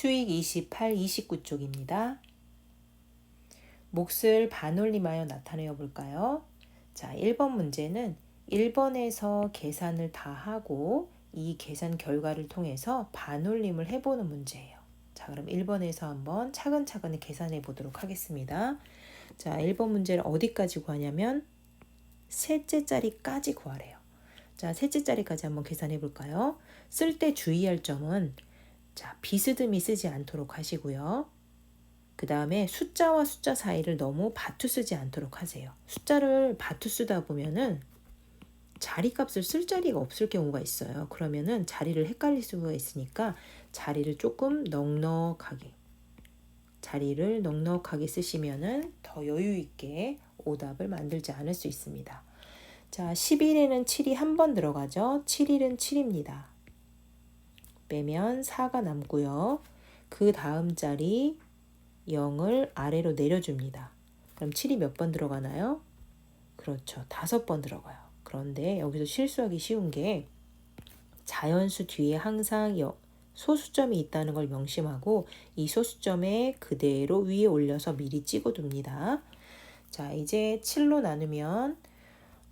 수익 28, 29 쪽입니다. 몫을 반올림하여 나타내어 볼까요? 자, 1번 문제는 1번에서 계산을 다 하고 이 계산 결과를 통해서 반올림을 해보는 문제예요. 자, 그럼 1번에서 한번 차근차근 계산해 보도록 하겠습니다. 자, 1번 문제를 어디까지 구하냐면 셋째 자리까지 구하래요. 자, 셋째 자리까지 한번 계산해 볼까요? 쓸 때 주의할 점은 자, 비스듬히 쓰지 않도록 하시고요. 그 다음에 숫자와 숫자 사이를 너무 바투 쓰지 않도록 하세요. 숫자를 바투 쓰다 보면은 자리값을 쓸 자리가 없을 경우가 있어요. 그러면은 자리를 헷갈릴 수가 있으니까 자리를 조금 넉넉하게 자리를 넉넉하게 쓰시면은 더 여유 있게 오답을 만들지 않을 수 있습니다. 자, 11에는 7이 한 번 들어가죠. 7일은 7입니다. 빼면 4가 남고요. 그 다음 자리 0을 아래로 내려줍니다. 그럼 7이 몇 번 들어가나요? 그렇죠. 다섯 번 들어가요. 그런데 여기서 실수하기 쉬운 게 자연수 뒤에 항상 소수점이 있다는 걸 명심하고 이 소수점에 그대로 위에 올려서 미리 찍어둡니다. 자, 이제 7로 나누면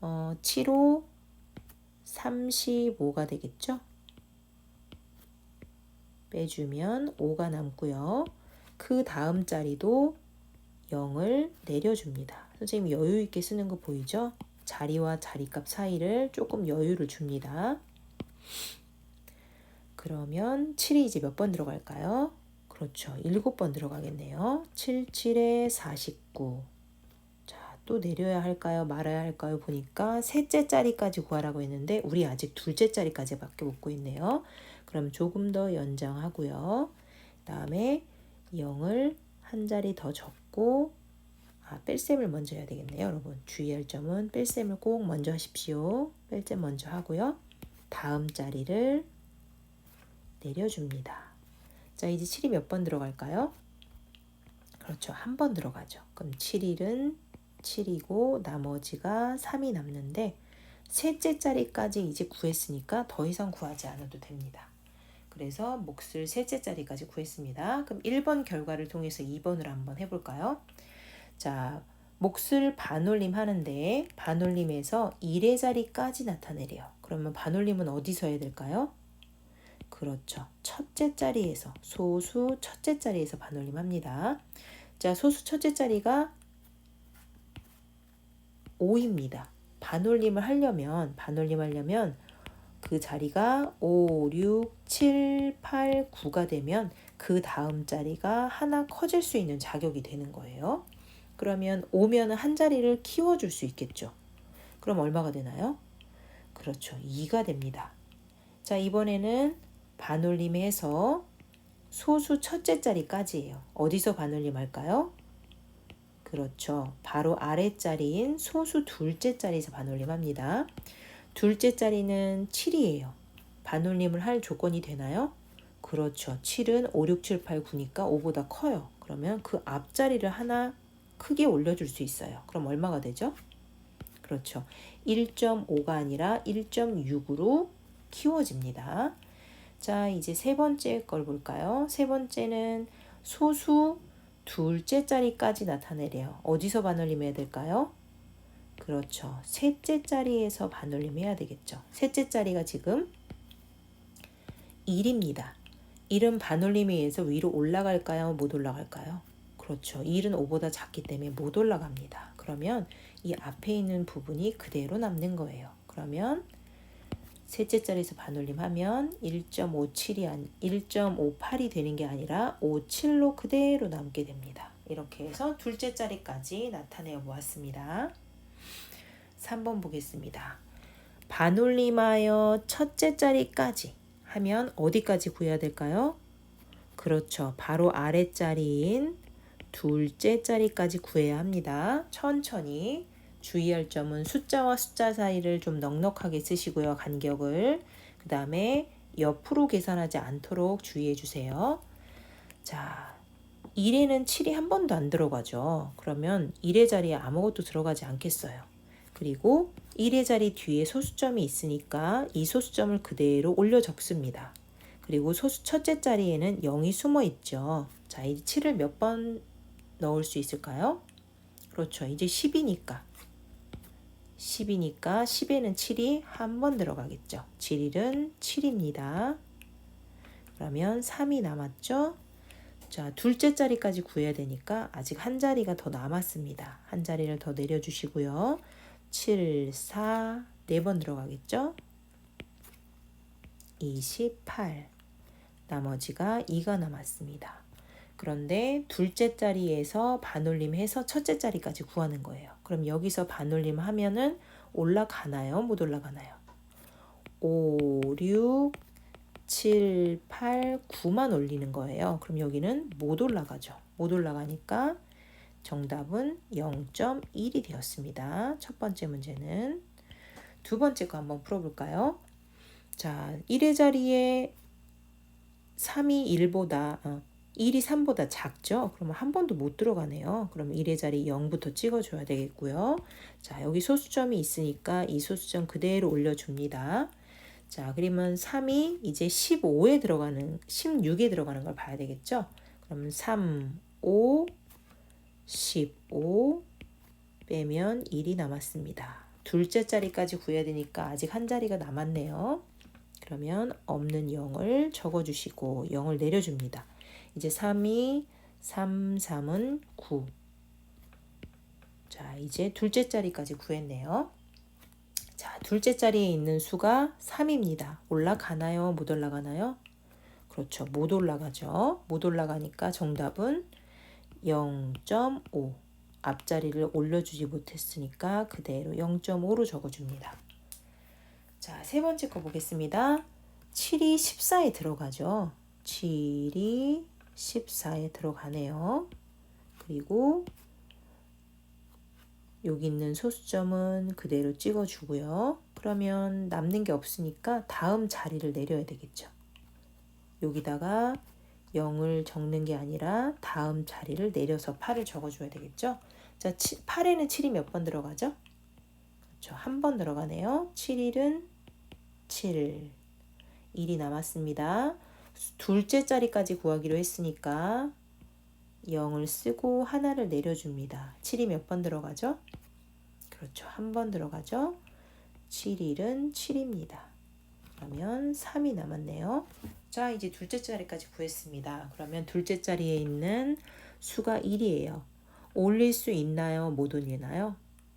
어, 7호 35가 되겠죠? 빼주면 5가 남고요. 그 다음 자리도 0을 내려줍니다. 선생님 여유 있게 쓰는 거 보이죠? 자리와 자리값 사이를 조금 여유를 줍니다. 그러면 7이 이제 몇 번 들어갈까요? 그렇죠. 7번 들어가겠네요. 7, 7에 49. 자, 또 내려야 할까요? 말아야 할까요? 보니까 셋째 자리까지 구하라고 했는데 우리 아직 둘째 자리까지밖에 못 구했네요. 그럼 조금 더 연장하고요. 그 다음에 0을 한 자리 더 적고 아, 뺄셈을 먼저 해야 되겠네요, 여러분. 주의할 점은 뺄셈을 꼭 먼저 하십시오. 뺄셈 먼저 하고요. 다음 자리를 내려줍니다. 자, 이제 7이 몇 번 들어갈까요? 그렇죠. 한 번 들어가죠. 그럼 7일은 7이고 나머지가 3이 남는데 셋째 자리까지 이제 구했으니까 더 이상 구하지 않아도 됩니다. 그래서 몫을 셋째 자리까지 구했습니다. 그럼 1번 결과를 통해서 2번을 한번 해볼까요? 자, 몫을 반올림 하는데 반올림에서 1의 자리까지 나타내래요. 그러면 반올림은 어디서 해야 될까요? 그렇죠. 첫째 자리에서 소수 첫째 자리에서 반올림 합니다. 자, 소수 첫째 자리가 5입니다. 반올림을 하려면 반올림 하려면 그 자리가 5, 6, 7, 8, 9가 되면 그 다음 자리가 하나 커질 수 있는 자격이 되는 거예요. 그러면 오면 한 자리를 키워줄 수 있겠죠. 그럼 얼마가 되나요? 그렇죠. 2가 됩니다. 자, 이번에는 반올림해서 소수 첫째 자리까지예요. 어디서 반올림 할까요? 그렇죠. 바로 아래 자리인 소수 둘째 자리에서 반올림 합니다. 둘째 자리는 7이에요. 반올림을 할 조건이 되나요? 그렇죠. 7은 5, 6, 7, 8, 9니까 5보다 커요. 그러면 그 앞자리를 하나 크게 올려줄 수 있어요. 그럼 얼마가 되죠? 그렇죠. 1.5가 아니라 1.6으로 키워집니다. 자, 이제 세 번째 걸 볼까요? 세 번째는 소수 둘째 자리까지 나타내래요. 어디서 반올림 해야 될까요? 그렇죠. 셋째 자리에서 반올림 해야 되겠죠. 셋째 자리가 지금 1입니다. 1은 반올림에 의해서 위로 올라갈까요? 못 올라갈까요? 그렇죠. 1은 5보다 작기 때문에 못 올라갑니다. 그러면 이 앞에 있는 부분이 그대로 남는 거예요. 그러면 셋째 자리에서 반올림 하면 1.57이 아니 1.58이 되는 게 아니라 57로 그대로 남게 됩니다. 이렇게 해서 둘째 자리까지 나타내어 보았습니다. 3번 보겠습니다. 반올림하여 첫째 자리까지 하면 어디까지 구해야 될까요? 그렇죠. 바로 아랫자리인 둘째 자리까지 구해야 합니다. 천천히 주의할 점은 숫자와 숫자 사이를 좀 넉넉하게 쓰시고요. 간격을. 그 다음에 옆으로 계산하지 않도록 주의해 주세요. 자, 1에는 7이 한 번도 안 들어가죠. 그러면 1의 자리에 아무것도 들어가지 않겠어요. 그리고 1의 자리 뒤에 소수점이 있으니까 이 소수점을 그대로 올려 적습니다. 그리고 소수 첫째 자리에는 0이 숨어 있죠. 자, 이 7을 몇 번 넣을 수 있을까요? 그렇죠. 이제 10이니까. 10이니까 10에는 7이 한 번 들어가겠죠. 7일은 7입니다. 그러면 3이 남았죠. 자, 둘째 자리까지 구해야 되니까 아직 한 자리가 더 남았습니다. 한 자리를 더 내려주시고요. 7, 4, 4번 들어가겠죠? 28. 나머지가 2가 남았습니다. 그런데 둘째 자리에서 반올림 해서 첫째 자리까지 구하는 거예요. 그럼 여기서 반올림 하면은 올라가나요? 못 올라가나요? 5, 6, 7, 8, 9만 올리는 거예요. 그럼 여기는 못 올라가죠. 못 올라가니까 정답은 0.1이 되었습니다. 첫 번째 문제는 두 번째 거 한번 풀어볼까요? 자, 1의 자리에 3이 1보다 어, 1이 3보다 작죠? 그러면 한 번도 못 들어가네요. 그럼 1의 자리 0부터 찍어줘야 되겠고요. 자, 여기 소수점이 있으니까 이 소수점 그대로 올려줍니다. 자, 그러면 3이 이제 15에 들어가는, 16에 들어가는 걸 봐야 되겠죠? 그럼 3, 5, 15 빼면 1이 남았습니다. 둘째 자리까지 구해야 되니까 아직 한 자리가 남았네요. 그러면 없는 0을 적어주시고 0을 내려줍니다. 이제 3이 3, 3은 9. 자, 이제 둘째 자리까지 구했네요. 자, 둘째 자리에 있는 수가 3입니다. 올라가나요? 못 올라가나요? 그렇죠. 못 올라가죠. 못 올라가니까 정답은 0.5. 앞자리를 올려주지 못했으니까 그대로 0.5로 적어줍니다. 자, 세 번째 거 보겠습니다. 7이 14에 들어가죠. 7이 14에 들어가네요. 그리고 여기 있는 소수점은 그대로 찍어주고요. 그러면 남는 게 없으니까 다음 자리를 내려야 되겠죠. 여기다가 0을 적는 게 아니라 다음 자리를 내려서 8을 적어줘야 되겠죠. 자, 8에는 7이 몇 번 들어가죠? 그렇죠. 한 번 들어가네요. 7일은 7. 1이 남았습니다. 둘째 자리까지 구하기로 했으니까 0을 쓰고 하나를 내려줍니다. 7이 몇 번 들어가죠? 그렇죠. 한 번 들어가죠. 7일은 7입니다. 그러면 3이 남았네요. 자, 이제 둘째 자리까지 구했습니다. 그러면 둘째 자리에 있는 수가 1이에요. 올릴 수 있나요? 못 올리나요?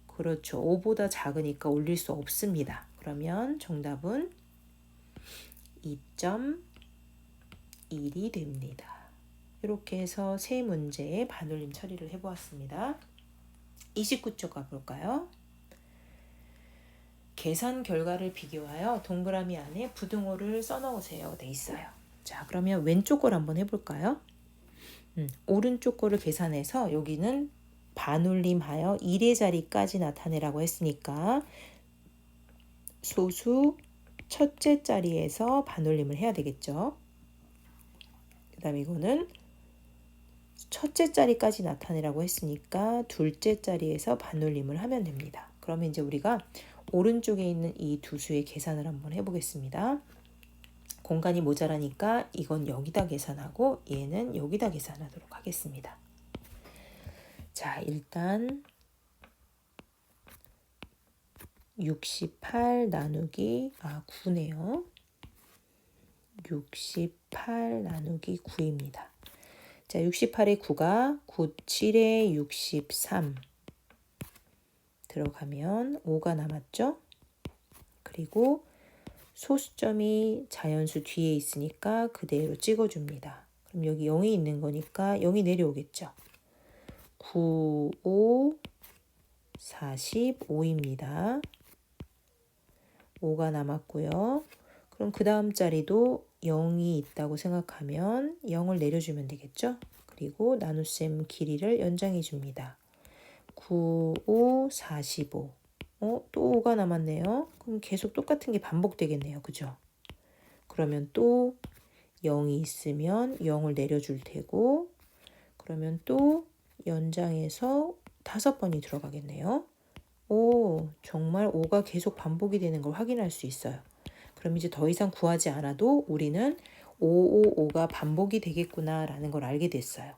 그렇죠. 5보다 작으니까 올릴 수 없습니다. 그러면 정답은 2.1이 됩니다. 이렇게 해서 세 문제의 반올림 처리를 해보았습니다. 29쪽 가볼까요? 계산 결과를 비교하여 동그라미 안에 부등호를 써넣으세요. 돼 있어요. 자, 그러면 왼쪽 걸 한번 해볼까요? 음, 오른쪽 거를 계산해서 여기는 반올림하여 1의 자리까지 나타내라고 했으니까 소수 첫째 자리에서 반올림을 해야 되겠죠. 그 다음에 이거는 첫째 자리까지 나타내라고 했으니까 둘째 자리에서 반올림을 하면 됩니다. 그러면 이제 우리가 오른쪽에 있는 이 두 수의 계산을 한번 해보겠습니다. 공간이 모자라니까 이건 여기다 계산하고 얘는 여기다 계산하도록 하겠습니다. 자, 일단 68 나누기 아 9네요. 68 나누기 9입니다. 자, 68의 9가 9, 7에 63 들어가면 5가 남았죠? 그리고 소수점이 자연수 뒤에 있으니까 그대로 찍어줍니다. 그럼 여기 0이 있는 거니까 0이 내려오겠죠. 9, 5, 45입니다. 5가 남았고요. 그럼 그 다음 자리도 0이 있다고 생각하면 0을 내려주면 되겠죠? 그리고 나눗셈 길이를 연장해 줍니다. 9, 5, 45. 어, 또 5가 남았네요. 그럼 계속 똑같은 게 반복되겠네요. 그죠? 그러면 또 0이 있으면 0을 내려줄 테고, 그러면 또 연장해서 다섯 번이 들어가겠네요. 오, 정말 5가 계속 반복이 되는 걸 확인할 수 있어요. 그럼 이제 더 이상 구하지 않아도 우리는 555가 반복이 되겠구나라는 걸 알게 됐어요.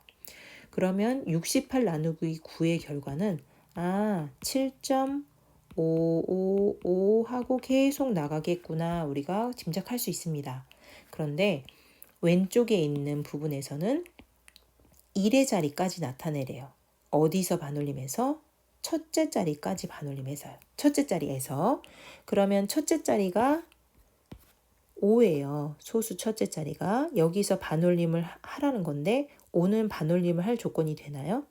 그러면 68 나누기 9의 결과는 아, 7.555 하고 계속 나가겠구나 우리가 짐작할 수 있습니다. 그런데 왼쪽에 있는 부분에서는 1의 자리까지 나타내래요. 어디서 반올림해서? 첫째 자리까지 반올림해서요. 첫째 자리에서. 그러면 첫째 자리가 5예요. 소수 첫째 자리가. 여기서 반올림을 하- 하라는 건데 5는 반올림을 할 조건이 되나요?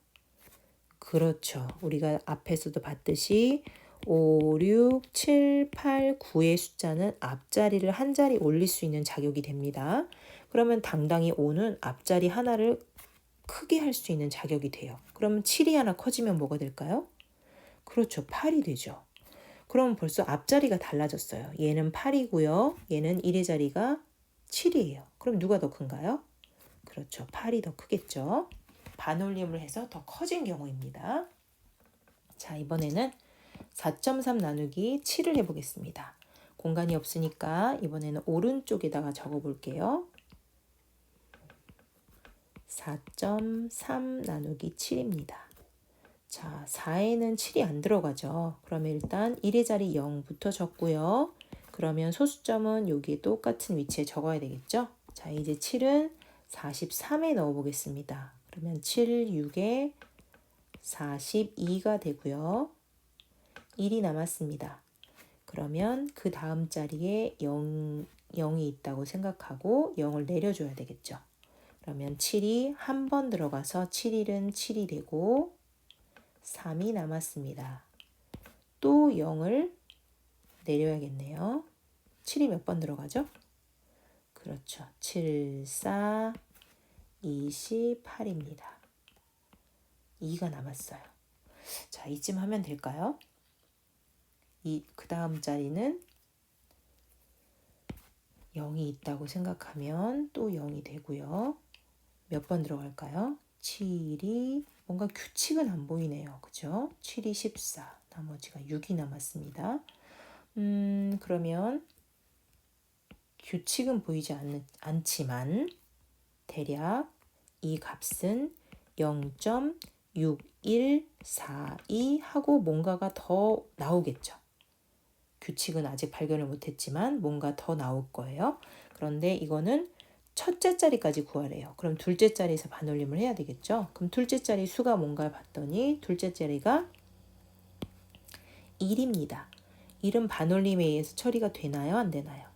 그렇죠. 우리가 앞에서도 봤듯이 5, 6, 7, 8, 9의 숫자는 앞자리를 한 자리 올릴 수 있는 자격이 됩니다. 그러면 당당히 5는 앞자리 하나를 크게 할 수 있는 자격이 돼요. 그러면 7이 하나 커지면 뭐가 될까요? 그렇죠. 8이 되죠. 그럼 벌써 앞자리가 달라졌어요. 얘는 8이고요. 얘는 1의 자리가 7이에요. 그럼 누가 더 큰가요? 그렇죠. 8이 더 크겠죠. 반올림을 해서 더 커진 경우입니다. 자, 이번에는 4.3 나누기 7을 해보겠습니다. 공간이 없으니까 이번에는 오른쪽에다가 적어볼게요. 4.3 나누기 7입니다. 자, 4에는 7이 안 들어가죠. 그러면 일단 1의 자리 0부터 적고요. 그러면 소수점은 여기 똑같은 위치에 적어야 되겠죠? 자, 이제 7은 43에 넣어 보겠습니다. 그러면 7, 6에 42가 되고요. 1이 남았습니다. 그러면 그 다음 자리에 0, 0이 있다고 생각하고 0을 내려줘야 되겠죠. 그러면 7이 한 번 들어가서 7일은 7이 되고 3이 남았습니다. 또 0을 내려야겠네요. 7이 몇 번 들어가죠? 그렇죠. 7, 4, 28입니다. 2가 남았어요. 자, 이쯤 하면 될까요? 이, 그 다음 자리는 0이 있다고 생각하면 또 0이 되고요. 몇 번 들어갈까요? 7이 뭔가 규칙은 안 보이네요. 그죠? 7이 14, 나머지가 6이 남았습니다. 음, 그러면 규칙은 보이지 않, 않지만 대략 이 값은 0.6142 하고 뭔가가 더 나오겠죠. 규칙은 아직 발견을 못했지만 뭔가 더 나올 거예요. 그런데 이거는 첫째 자리까지 구하래요. 그럼 둘째 자리에서 반올림을 해야 되겠죠. 그럼 둘째 자리 수가 뭔가 봤더니 둘째 자리가 1입니다. 1은 반올림에 의해서 처리가 되나요? 안 되나요?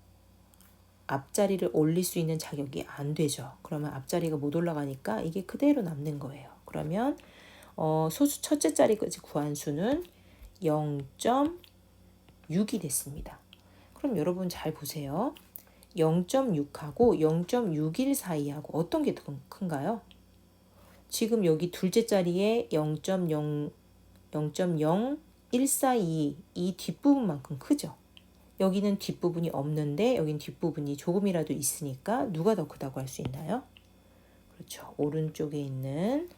앞자리를 올릴 수 있는 자격이 안 되죠. 그러면 앞자리가 못 올라가니까 이게 그대로 남는 거예요. 그러면 어, 소수 첫째 자리까지 구한 수는 0.6이 됐습니다. 그럼 여러분 잘 보세요. 0.6하고 0.61 사이하고 어떤 게 더 큰가요? 지금 여기 둘째 자리에 0.0 0.0142이 뒷부분만큼 크죠. 여기는 뒷부분이 없는데 여긴 뒷부분이 조금이라도 있으니까 누가 더 크다고 할 수 있나요? 그렇죠. 오른쪽에 있는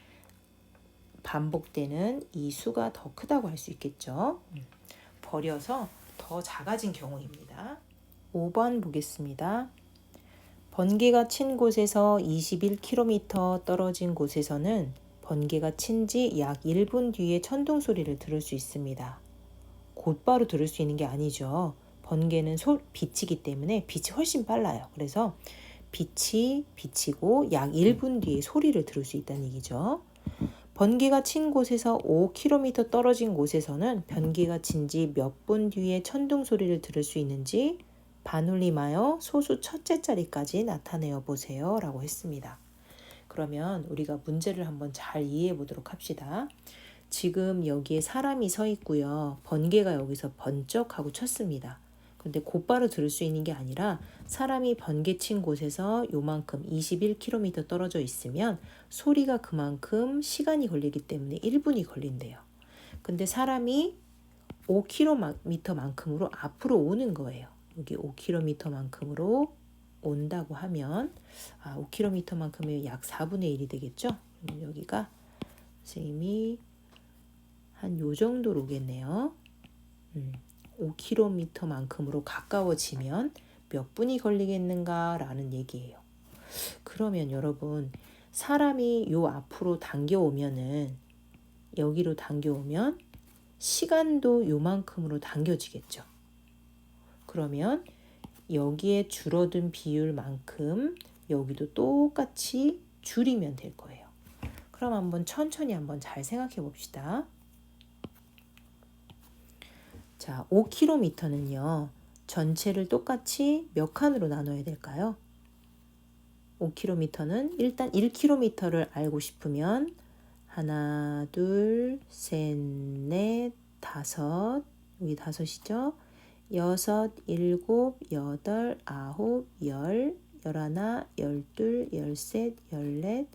반복되는 이 수가 더 크다고 할 수 있겠죠. 음. 버려서 더 작아진 경우입니다. 5번 보겠습니다. 번개가 친 곳에서 21km 떨어진 곳에서는 번개가 친 지 약 1분 뒤에 천둥 소리를 들을 수 있습니다. 곧바로 들을 수 있는 게 아니죠. 번개는 소, 빛이기 때문에 빛이 훨씬 빨라요. 그래서 빛이 비치고 약 1분 뒤에 소리를 들을 수 있다는 얘기죠. 번개가 친 곳에서 5km 떨어진 곳에서는 번개가 친 지 몇 분 뒤에 천둥 소리를 들을 수 있는지 반올림하여 소수 첫째 자리까지 나타내어 보세요. 라고 했습니다. 그러면 우리가 문제를 한번 잘 이해해 보도록 합시다. 지금 여기에 사람이 서 있고요. 번개가 여기서 번쩍 하고 쳤습니다. 근데 곧바로 들을 수 있는 게 아니라 사람이 번개 친 곳에서 요만큼 21km 떨어져 있으면 소리가 그만큼 시간이 걸리기 때문에 1분이 걸린대요. 근데 사람이 5km만큼으로 앞으로 오는 거예요. 여기 5km만큼으로 온다고 하면 아, 5km만큼이면 약 4분의 1이 되겠죠? 음, 여기가 선생님이 한 요 정도로 오겠네요. 음, 5km만큼으로 가까워지면 몇 분이 걸리겠는가라는 얘기예요. 그러면 여러분 사람이 요 앞으로 당겨오면은 여기로 당겨오면 시간도 요만큼으로 당겨지겠죠. 그러면 여기에 줄어든 비율만큼 여기도 똑같이 줄이면 될 거예요. 그럼 한번 천천히 한번 잘 생각해 봅시다. 자, 5km는요. 전체를 똑같이 몇 칸으로 나눠야 될까요? 5km는 일단 1km를 알고 싶으면 하나, 둘, 셋, 넷, 다섯 여기 다섯이죠. 여섯, 일곱, 여덟, 아홉, 열, 열하나, 열둘, 열셋, 열넷,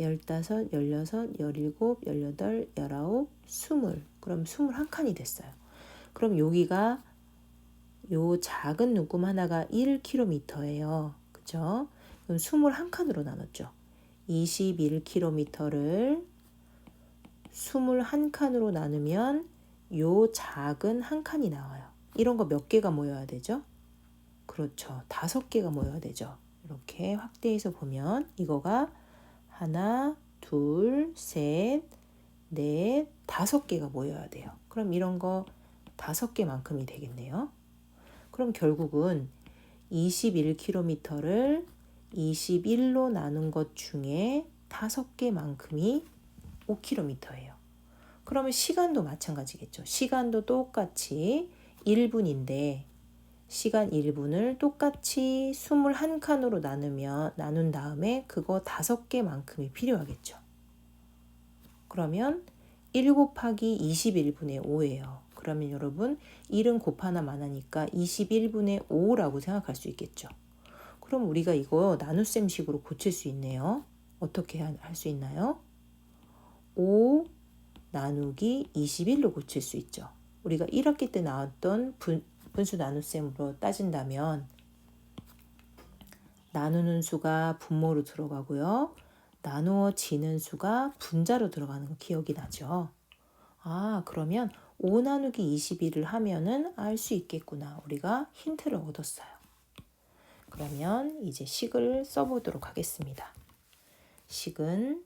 열다섯, 열여섯, 열일곱, 열여덟, 열아홉, 스물. 그럼 스물한 칸이 됐어요. 그럼 여기가 요 작은 눈금 하나가 1km예요. 그죠? 그럼 21칸으로 나눴죠. 21km를 21칸으로 나누면 요 작은 한 칸이 나와요. 이런 거 몇 개가 모여야 되죠? 그렇죠. 다섯 개가 모여야 되죠. 이렇게 확대해서 보면 이거가 하나, 둘, 셋, 넷, 다섯 개가 모여야 돼요. 그럼 이런 거 다섯 개만큼이 되겠네요. 그럼 결국은 21km를 21로 나눈 것 중에 다섯 개만큼이 5km예요. 그러면 시간도 마찬가지겠죠. 시간도 똑같이 1분인데 시간 1분을 똑같이 21칸으로 나누면 나눈 다음에 그거 다섯 개만큼이 필요하겠죠. 그러면 1 곱하기 21분의 5예요. 그러면 여러분 1은 곱 하나만 하니까 21분의 5라고 생각할 수 있겠죠. 그럼 우리가 이거 나눗셈식으로 고칠 수 있네요. 어떻게 할 수 있나요? 5 나누기 21로 고칠 수 있죠. 우리가 1학기 때 나왔던 분, 분수 나눗셈으로 따진다면 나누는 수가 분모로 들어가고요. 나누어지는 수가 분자로 들어가는 거 기억이 나죠? 아, 그러면 5 나누기 21을 하면은 알 수 있겠구나. 우리가 힌트를 얻었어요. 그러면 이제 식을 써보도록 하겠습니다. 식은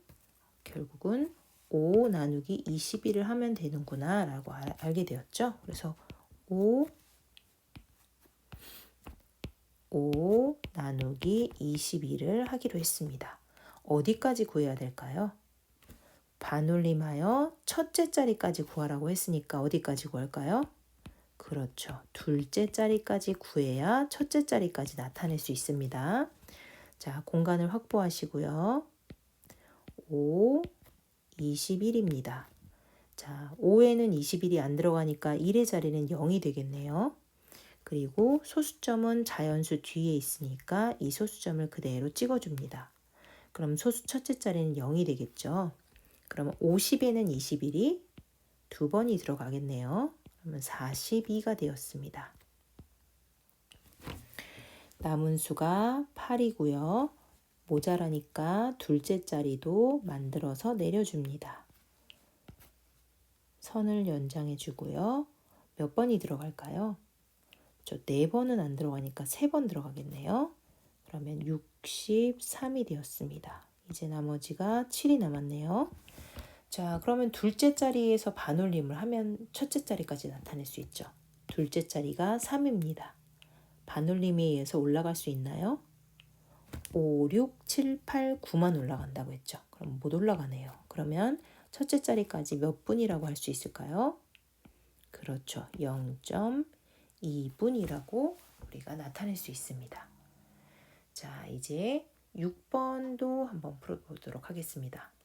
결국은 5 나누기 21을 하면 되는구나 라고 알 게 되었죠. 그래서 5 5 나누기 21을 하기로 했습니다. 어디까지 구해야 될까요? 반올림하여 첫째 자리까지 구하라고 했으니까 어디까지 구할까요? 그렇죠. 둘째 자리까지 구해야 첫째 자리까지 나타낼 수 있습니다. 자, 공간을 확보하시고요. 5, 21입니다. 자, 5에는 21이 안 들어가니까 1의 자리는 0이 되겠네요. 그리고 소수점은 자연수 뒤에 있으니까 이 소수점을 그대로 찍어줍니다. 그럼 소수 첫째 자리는 0이 되겠죠. 그러면 50에는 21이 두 번이 들어가겠네요. 그러면 42가 되었습니다. 남은 수가 8이고요. 모자라니까 둘째 자리도 만들어서 내려줍니다. 선을 연장해 주고요. 몇 번이 들어갈까요? 저 네 번은 안 들어가니까 세 번 들어가겠네요. 그러면 63이 되었습니다. 이제 나머지가 7이 남았네요. 자, 그러면 둘째 자리에서 반올림을 하면 첫째 자리까지 나타낼 수 있죠. 둘째 자리가 3입니다. 반올림에 의해서 올라갈 수 있나요? 5, 6, 7, 8, 9만 올라간다고 했죠. 그럼 못 올라가네요. 그러면 첫째 자리까지 몇 분이라고 할 수 있을까요? 그렇죠. 0.2분이라고 우리가 나타낼 수 있습니다. 자, 이제 6번도 한번 풀어보도록 하겠습니다.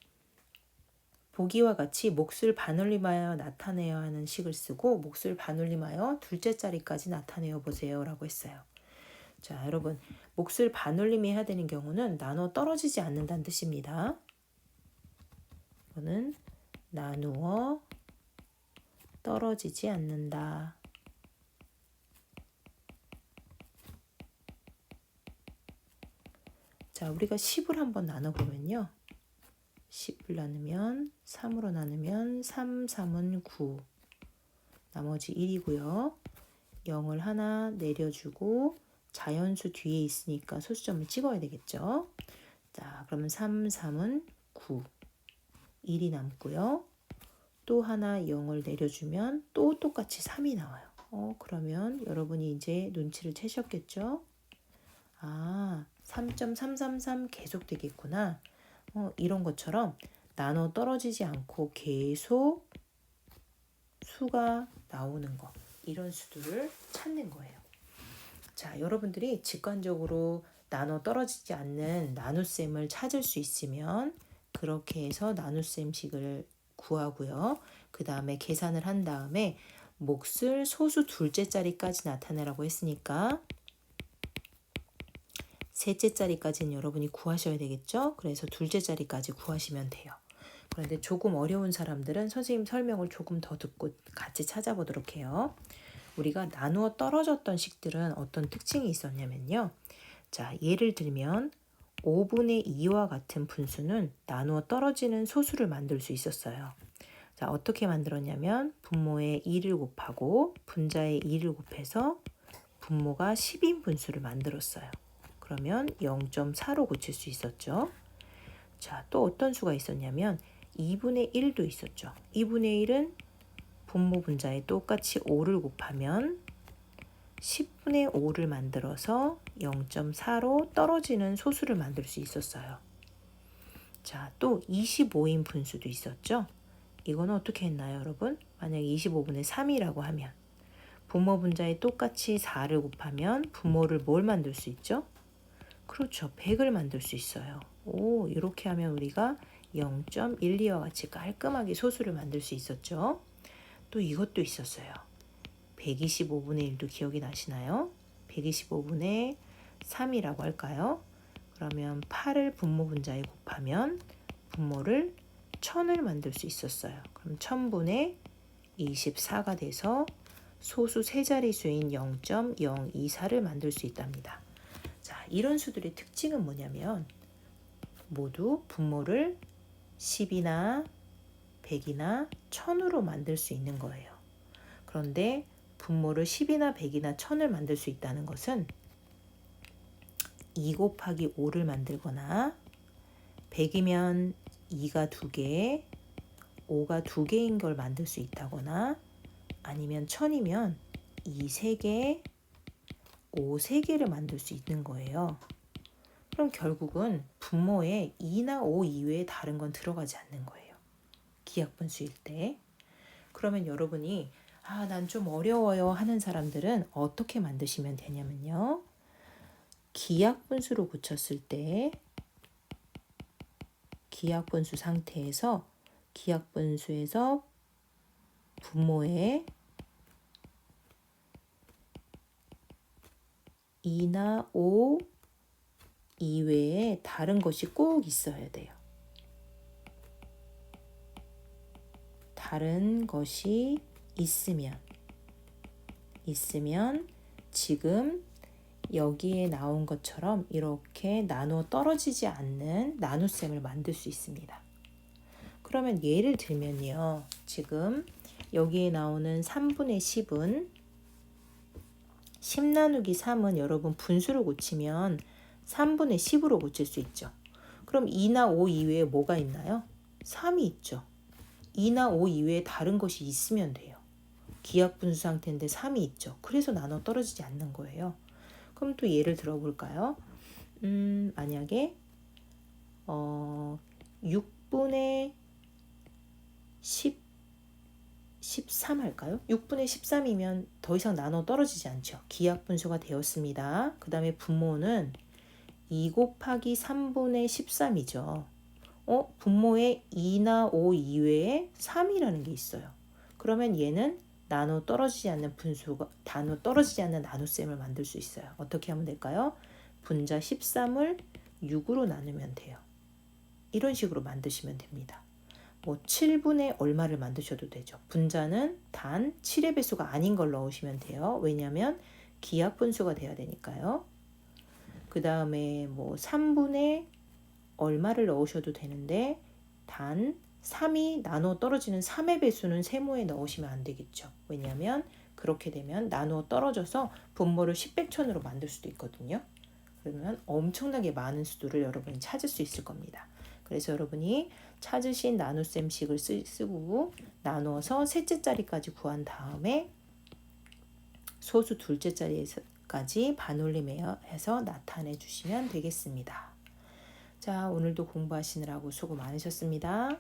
보기와 같이 몫을 반올림하여 나타내야 하는 식을 쓰고 몫을 반올림하여 둘째 자리까지 나타내어 보세요 라고 했어요. 자 여러분 몫을 반올림해야 되는 경우는 나눠 떨어지지 않는다는 뜻입니다. 이거는 나누어 떨어지지 않는다. 자 우리가 10을 한번 나눠보면요. 10을 나누면 3으로 나누면 3, 3은 9. 나머지 1이고요. 0을 하나 내려주고 자연수 뒤에 있으니까 소수점을 찍어야 되겠죠. 자, 그러면 3, 3은 9. 1이 남고요. 또 하나 0을 내려주면 또 똑같이 3이 나와요. 어, 그러면 여러분이 이제 눈치를 채셨겠죠? 아, 3.333 계속 되겠구나. 어, 이런 것처럼 나눠 떨어지지 않고 계속 수가 나오는 거. 이런 수들을 찾는 거예요. 자, 여러분들이 직관적으로 나눠 떨어지지 않는 나눗셈을 찾을 수 있으면 그렇게 해서 나눗셈식을 구하고요. 그 다음에 계산을 한 다음에 몫을 소수 둘째 자리까지 나타내라고 했으니까 셋째 자리까지는 여러분이 구하셔야 되겠죠? 그래서 둘째 자리까지 구하시면 돼요. 그런데 조금 어려운 사람들은 선생님 설명을 조금 더 듣고 같이 찾아보도록 해요. 우리가 나누어 떨어졌던 식들은 어떤 특징이 있었냐면요. 자, 예를 들면 5분의 2와 같은 분수는 나누어 떨어지는 소수를 만들 수 있었어요. 자, 어떻게 만들었냐면 분모에 2를 곱하고 분자에 2를 곱해서 분모가 10인 분수를 만들었어요. 그러면 0.4로 고칠 수 있었죠. 자, 또 어떤 수가 있었냐면 2분의 1도 있었죠. 2분의 1은 분모 분자에 똑같이 5를 곱하면 10분의 5를 만들어서 0.4로 떨어지는 소수를 만들 수 있었어요. 자, 또 25인 분수도 있었죠. 이거는 어떻게 했나요, 여러분? 만약 25분의 3이라고 하면 분모 분자에 똑같이 4를 곱하면 분모를 뭘 만들 수 있죠? 그렇죠. 100을 만들 수 있어요. 오, 이렇게 하면 우리가 0.12와 같이 깔끔하게 소수를 만들 수 있었죠. 또 이것도 있었어요. 125분의 1도 기억이 나시나요? 125분의 3이라고 할까요? 그러면 8을 분모 분자에 곱하면 분모를 1000을 만들 수 있었어요. 그럼 1000분의 24가 돼서 소수 세 자리 수인 0.024를 만들 수 있답니다. 자, 이런 수들의 특징은 뭐냐면 모두 분모를 10이나 100이나 1000으로 만들 수 있는 거예요. 그런데 분모를 10이나 100이나 1000을 만들 수 있다는 것은 2 곱하기 5를 만들거나 100이면 2가 2개, 5가 2개인 걸 만들 수 있다거나 아니면 1000이면 2 3개, 5 3개를 만들 수 있는 거예요. 그럼 결국은 분모에 2나 5 이외에 다른 건 들어가지 않는 거예요. 기약분수일 때. 그러면 여러분이 아, 난 좀 어려워요 하는 사람들은 어떻게 만드시면 되냐면요. 기약분수로 고쳤을 때 기약분수 상태에서 기약분수에서 분모에 2나 5 이외에 다른 것이 꼭 있어야 돼요. 다른 것이 있으면 있으면 지금 여기에 나온 것처럼 이렇게 나누어 떨어지지 않는 나눗셈을 만들 수 있습니다. 그러면 예를 들면요. 지금 여기에 나오는 3분의 10은 10 나누기 3은 여러분 분수를 고치면 3분의 10으로 고칠 수 있죠. 그럼 2나 5 이외에 뭐가 있나요? 3이 있죠. 2나 5 이외에 다른 것이 있으면 돼요. 기하 분수 상태인데 3이 있죠. 그래서 나눠 떨어지지 않는 거예요. 그럼 또 예를 들어볼까요? 음, 만약에 어, 6분의 10, 13 할까요? 6분의 13이면 더 이상 나눠 떨어지지 않죠. 기하 분수가 되었습니다. 그 다음에 분모는 2 곱하기 3분의 13이죠. 어, 분모에 2나 5 이외에 3이라는 게 있어요. 그러면 얘는 나눠 떨어지지 않는 분수가 나눠 떨어지지 않는 나눗셈을 만들 수 있어요. 어떻게 하면 될까요? 분자 13을 6으로 나누면 돼요. 이런 식으로 만드시면 됩니다. 뭐 7분의 얼마를 만드셔도 되죠. 분자는 단 7의 배수가 아닌 걸 넣으시면 돼요. 왜냐하면 기하 분수가 돼야 되니까요. 그 다음에 뭐 3분의 얼마를 넣으셔도 되는데 단 3이 나눠 떨어지는 3의 배수는 세모에 넣으시면 안 되겠죠. 왜냐하면 그렇게 되면 나누어 떨어져서 분모를 10백천으로 만들 수도 있거든요. 그러면 엄청나게 많은 수들을 여러분이 찾을 수 있을 겁니다. 그래서 여러분이 찾으신 나눗셈식을 쓰, 쓰고 나누어서 셋째 자리까지 구한 다음에 소수 둘째 자리까지 반올림해서 나타내 주시면 되겠습니다. 자, 오늘도 공부하시느라고 수고 많으셨습니다.